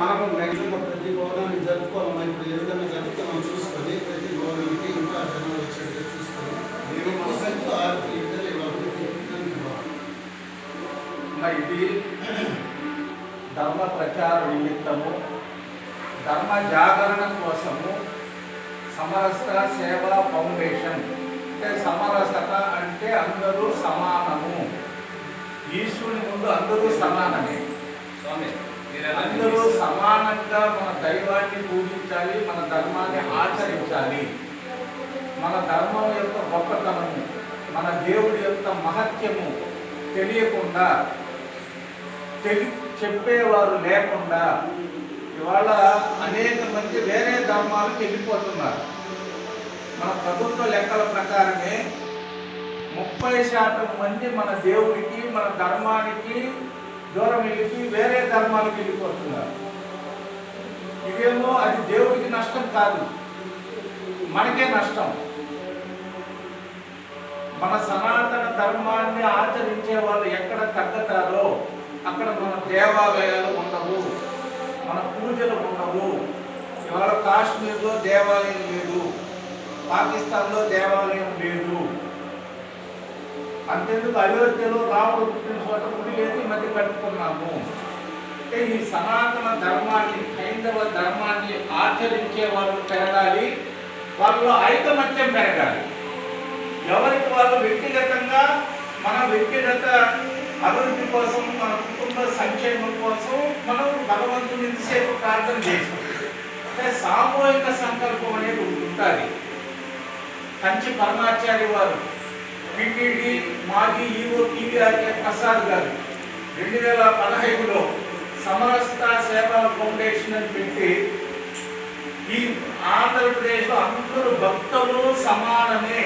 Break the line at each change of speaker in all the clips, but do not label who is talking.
మనము మ్యాక్సిమం ప్రతి భవనాన్ని జరుపుకోవాలి ఇప్పుడు ఏ విధంగా జరుపుతున్నాం చూసుకొని ప్రతి భవనానికి ఇంకా జనాలు వచ్చేది చూసుకొని ఈ విధంగా అభివృద్ధి
ఇది ధర్మ ప్రచార నిమిత్తము ధర్మ జాగరణ కోసము సమరస సేవా ఫౌండేషన్. అంటే సమరసత అంటే అందరూ సమానము. ఈశ్వరుని ముందు అందరూ సమానమే.
స్వామి
అందరూ సమానంగా మన దైవాన్ని పూజించాలి మన ధర్మాన్ని ఆచరించాలి. మన ధర్మం యొక్క గొప్పతనము మన దేవుడి యొక్క మహత్యము తెలియకుండా తెలి చెప్పేవారు లేకుండా ఇవాళ అనేక మంది వేరే ధర్మాలకు వెళ్ళిపోతున్నారు. మన ప్రభుత్వ లెక్కల ప్రకారమే ముప్పై శాతం మంది మన దేవుడికి మన ధర్మానికి దూరం వెళ్ళిపోయి వేరే ధర్మాలకు వెళ్ళిపోతున్నారు. ఇదేమో అది దేవుడికి నష్టం కాదు. మనకే నష్టం. మన సనాతన ధర్మాన్ని ఆచరించే వాళ్ళు ఎక్కడ తగ్గుతారో అక్కడ మన దేవాలయాలు ఉండవు. మన పూజలు ఉండవు. ఇవాళ కాశ్మీర్లో దేవాలయం లేదు. పాకిస్తాన్లో దేవాలయం లేదు. అంతెందుకు అయోధ్యలో రాముడు పుట్టిన చోట గుడి లేదు ఈ మధ్య కట్టుకున్నాము. అంటే ఈ సనాతన ధర్మాన్ని హైందవ ధర్మాన్ని ఆచరించే వాళ్ళు పెరగాలి వాళ్ళలో ఐకమత్యం పెరగాలి. ఎవరికి వాళ్ళు వ్యక్తిగతంగా మన వ్యక్తిగత అభివృద్ధి కోసం మన కుటుంబ సంక్షేమం కోసం మనం భగవంతుని సేపు ప్రార్థన చేసాం అంటే సామూహిక సంకల్పం అనేది ఉంటుంది. కంచి పరమాచార్య వారు పిటిడి మాజీ ఈఓ టీవీఆర్కే ప్రసాద్ గారు రెండు వేల పదహైదులో సమరస్త సేవా ఫౌండేషన్ అని పెట్టి ఈ ఆంధ్రప్రదేశ్లో అందరూ భక్తులు సమానమే.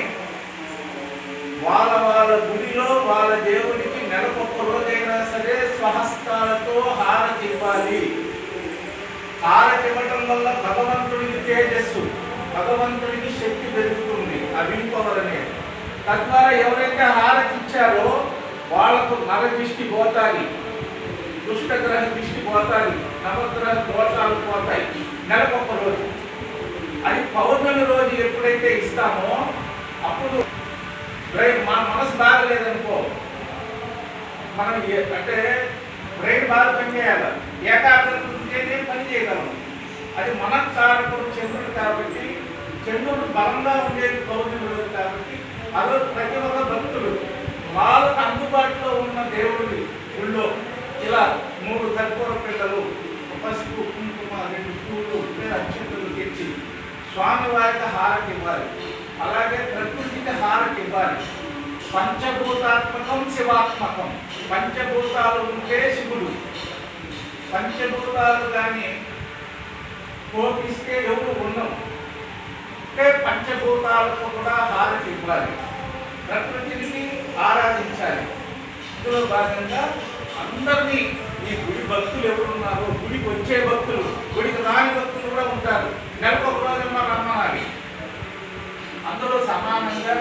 వాళ్ళ వాళ్ళ గుడిలో వాళ్ళ దేవుడికి నెలకొక్క రోజైనా సరే స్వహస్తాలతో హారతి ఇవ్వాలి. హారతి ఇవ్వటం వల్ల భగవంతుడికి తేజస్సు భగవంతుడికి శక్తి పెరుగుతుంది. అవింపవలనే తద్వారా ఎవరైతే హారతి ఇచ్చారో వాళ్ళకు నర దిష్టి పోతాయి దుష్టగ్రహ దిష్టి పోతాయి నవగ్రహ దోషాలు పోతాయి నెలకొక్క రోజు. అది పౌర్ణమి రోజు ఎప్పుడైతే ఇస్తామో అప్పుడు బ్రెయిన్ మన మనసు బాగలేదనుకో మనం అంటే బ్రెయిన్ బాగా పనిచేయాలి. ఏకాగ్రత ఉంటేనే పని చేయగలం. అది మనకారకుడు చంద్రుడు కాబట్టి చంద్రుడు బలంగా ఉండేది పౌర్ణమి రోజు అదో ప్రతి ఒక్క భక్తులు వాళ్ళకు అందుబాటులో ఉన్న దేవుడి గుళ్ళో ఇలా మూడు కర్పూర పిల్లలు పసుపు కుంకుమ రెండు పూలు లేదా అక్షంతలు తెచ్చి స్వామివారికి హారతి ఇవ్వాలి. అలాగే ప్రకృతికి హారతి ఇవ్వాలి. పంచభూతాత్మకం శివాత్మకం. పంచభూతాలు ఉంటే శివుడు. పంచభూతాలు కానీ కోపిస్తే ఎవరు ఉండవు అంటే పంచభూతాలకు కూడా హారతి ఇవ్వాలి. ప్రకృతిని ఆరాధించాలి. ఇందులో భాగంగా అందరినీ ఈ గుడి భక్తులు ఎవరున్నారో గుడికి వచ్చే భక్తులు గుడికి రాని భక్తులు కూడా ఉంటారు. నెలకు ఒక రోజున రమ్మనాలి. అందరూ సమానంగా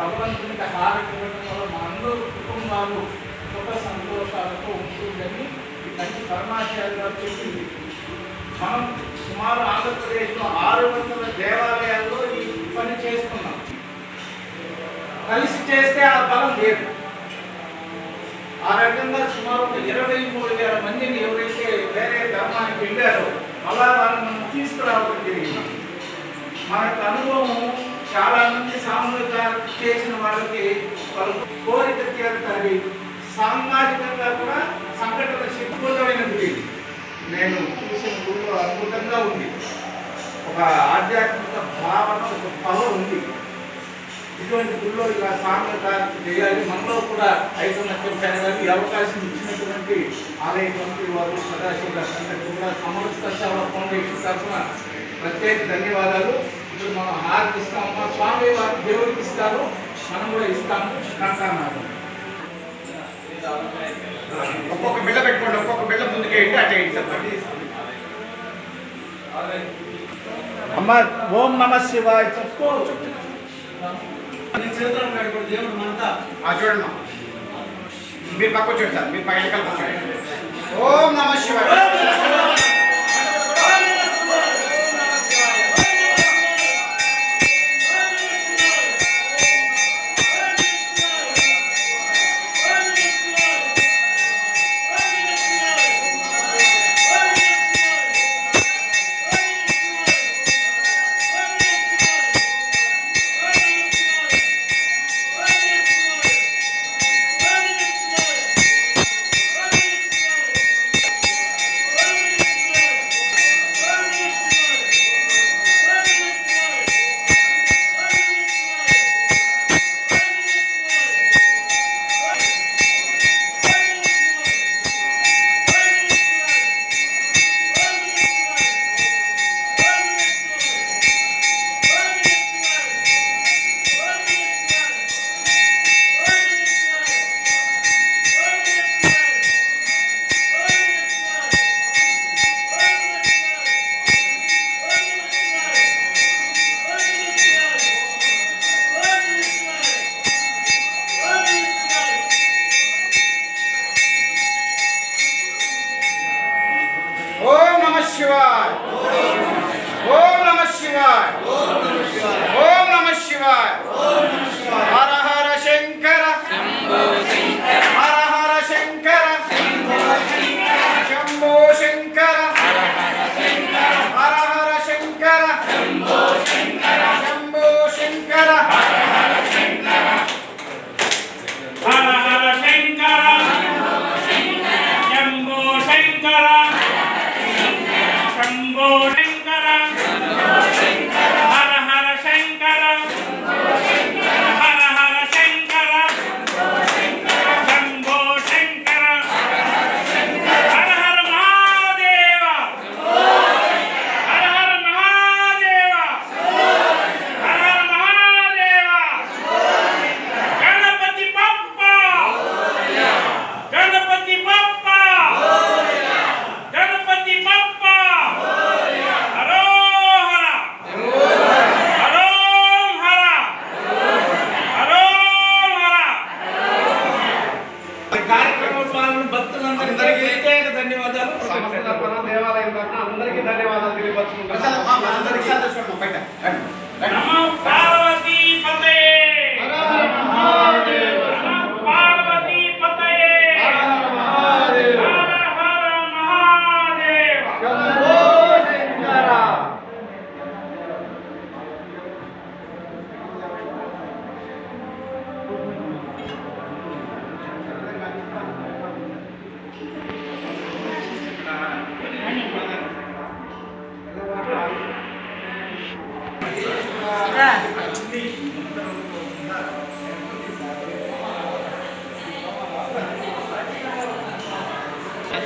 భగవంతునికి హారతి ఇవ్వడం వల్ల మా అందరూ కుటుంబాలు సుఖ సంతోషాలతో ఉంటుందని ఈ కంచి పరమాచార్య గారు చెప్పింది. మనం సుమారు ఆంధ్రప్రదేశ్లో ఆరు వందల దేవాలయాల్లో ఈ పని చేసుకున్నాం కలిసి చేస్తే ఆ బలం లేదు. ఆ రకంగా సుమారు ఒక ఇరవై మూడు వేల మందిని ఎవరైతే వేరే ధర్మానికి వెళ్ళారో అలా వాళ్ళని మనం తీసుకురావడం జరిగింది. మనకు అనుభవం చాలా మంది సామూహిక చేసిన వాళ్ళకి వాళ్ళ కోరిక తీరుతుంది సామాజికంగా కూడా సంఘటన శక్తివంతమైన నేను గుడిలో అద్భుతంగా ఉంది. ఒక ఆధ్యాత్మిక భావన ఒక పవర్ ఉంది. ఇటువంటి గుళ్ళో ఇలా సాంఘిక చేయాలి. మనలో కూడా ఐదు పెరగాలి ఈ అవకాశం ఇచ్చినటువంటి ఆలయ కమిటీ వారు సదాశివ అందరికీ కూడా సమరస్త ఫౌండేషన్ తరఫున ప్రత్యేక ధన్యవాదాలు. ఇప్పుడు మనం హారతి ఇస్తాము మా స్వామి వారు దేవుడికి ఇస్తారు. మనం కూడా ఇస్తాము. కంటాన్నారు
ఒక్కొక్క బిళ్ళ పెట్టుకోండి. ఒక్కొక్క బిళ్ళ ముందుకేయండి అటు వేయండి సార్
అమ్మ ఓం నమ శివాయ. చెప్పు.
చూడండి. మీరు పక్క చూడండి సార్. మీరు పక్క వెనకాల. ఓం నమ శివాయ.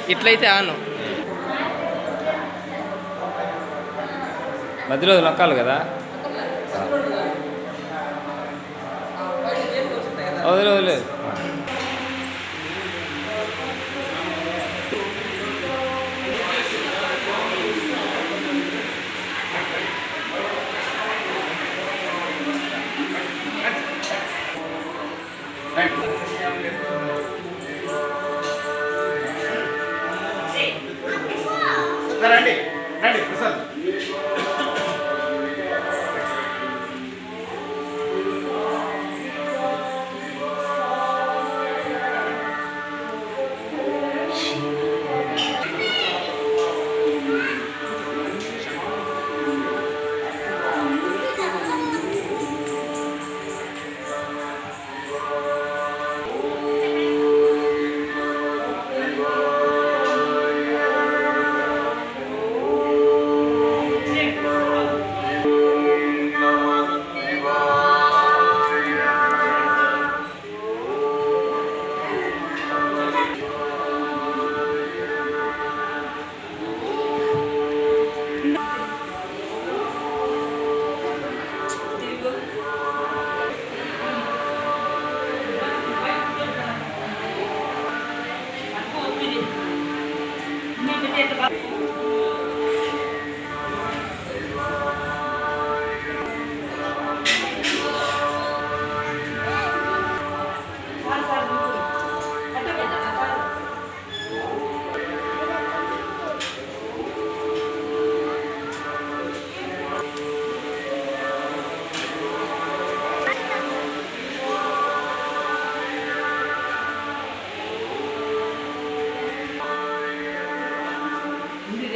ఇట్లయితే ఆను. మధ్యలో నొక్కాలి కదా? వదిలే వదిలేదు
రండి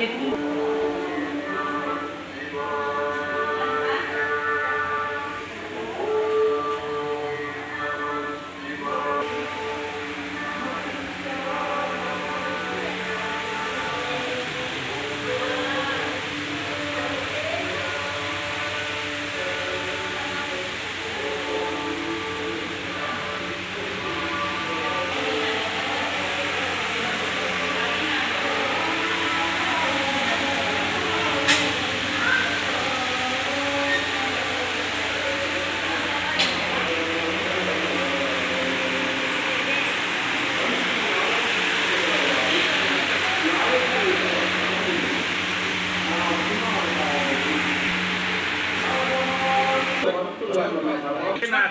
Thank you.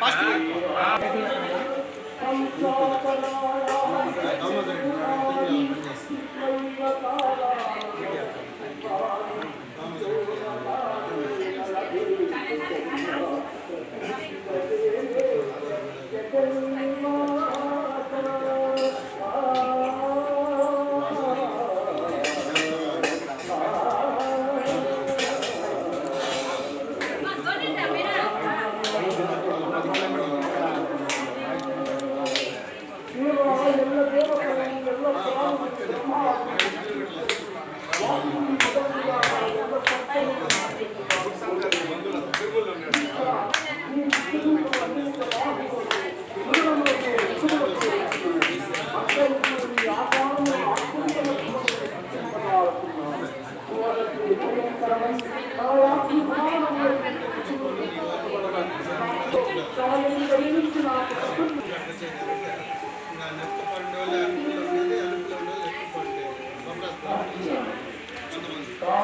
পাঁচ মিনিট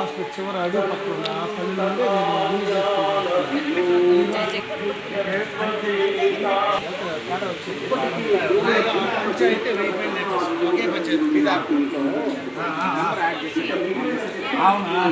లాస్ట్ చివరి అడుగు పక్కన ఆ పని నుండి నేను అన్ని. ఒకే పంచాయతీ మీద
అవునా?